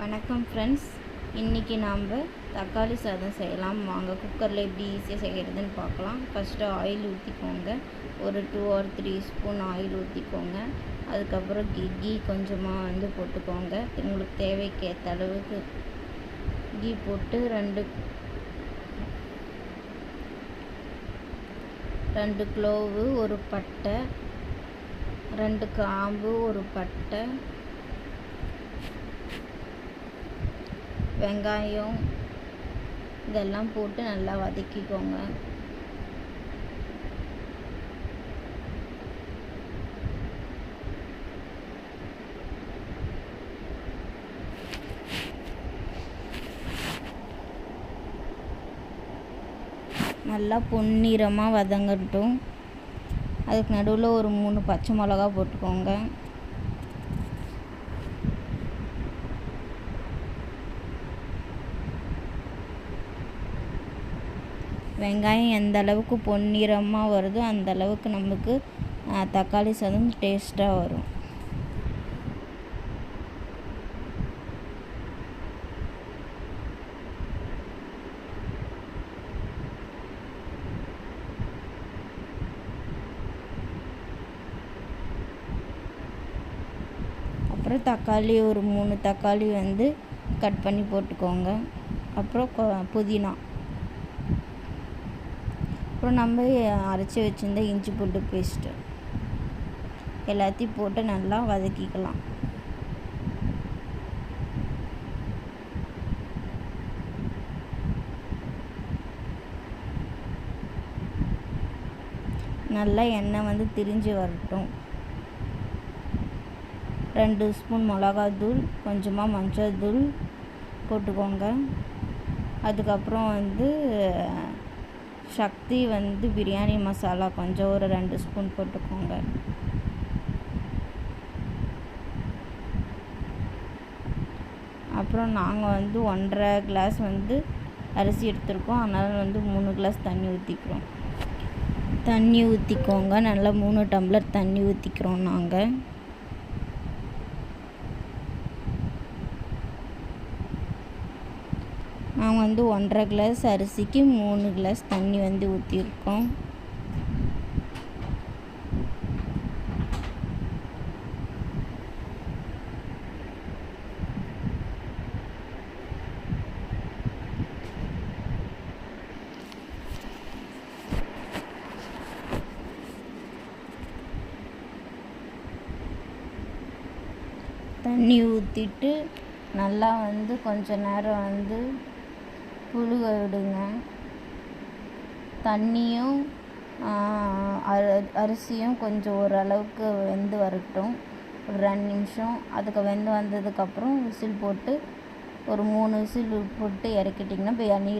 வணக்கம் ஃப்ரெண்ட்ஸ் இன்றைக்கி நாம் தக்காளி சாதம் செய்யலாம். வாங்க குக்கரில் எப்படி ஈஸியாக செய்கிறதுன்னு பார்க்கலாம். ஃபஸ்ட்டு ஆயில் ஊற்றிக்கோங்க ஒரு two or three spoon oil ஊற்றிக்கோங்க அதுக்கப்புறம் கீ கீ கொஞ்சமாக வந்து போட்டுக்கோங்க. உங்களுக்கு தேவைக்கேற்ற அளவுக்கு கீ போட்டு ரெண்டு ரெண்டு க்ளோவு ஒரு பட்டை ரெண்டு கிராம்பு ஒரு பட்டை வெங்காயம் இதெல்லாம் போட்டு நல்லா வதக்கிக்கோங்க. நல்லா பொன்னிறமாக வதங்கட்டும். அதுக்கு நடுவில் ஒரு மூணு பச்சை மிளகா போட்டுக்கோங்க. வெங்காயம் எந்த அளவுக்கு பொன்னிறமாக வருதோ அந்த அளவுக்கு நமக்கு தக்காளி சாதம் டேஸ்ட்டாக வரும். அப்புறம் தக்காளி ஒரு மூணு தக்காளி வந்து கட் பண்ணி போட்டுக்கோங்க. அப்புறம் புதினா. அப்புறம் நம்ம அரைச்சி வச்சுருந்த இஞ்சி பூண்டு பேஸ்ட்டு எல்லாத்தையும் போட்டு நல்லா வதக்கிக்கலாம். நல்லா எண்ணெய் வந்து திரிஞ்சு வரட்டும். ரெண்டு ஸ்பூன் மிளகாத்தூள் கொஞ்சமாக மஞ்சள் தூள் போட்டுக்கோங்க. அதுக்கப்புறம் வந்து சக்தி வந்து பிரியாணி மசாலா கொஞ்சம் ஒரு ரெண்டு ஸ்பூன் போட்டுக்கோங்க. அப்புறம் நாங்கள் வந்து ஒன்றரை கிளாஸ் வந்து அரிசி எடுத்திருக்கோம். அதனால் வந்து மூணு கிளாஸ் தண்ணி ஊற்றிக்கிறோம் தண்ணி ஊற்றிக்கோங்க நல்லா மூணு டம்ளர் தண்ணி ஊற்றிக்கிறோம் நாங்கள் நாங்கள் வந்து ஒன்றரை கிளாஸ் அரிசிக்கு மூணு கிளாஸ் தண்ணி வந்து ஊற்றிருக்கோம் தண்ணி ஊற்றிட்டு நல்லா வந்து கொஞ்ச நேரம் வந்து புழுக விடுங்க தண்ணியும் அரிசியும் கொஞ்சம் ஓரளவுக்கு வெந்து வரட்டும். ஒரு ரெண்டு நிமிஷம். அதுக்கு வெந்து வந்ததுக்கப்புறம் விசில் போட்டு ஒரு மூணு விசில் போட்டு இறக்கிட்டிங்கன்னா பிரியாணி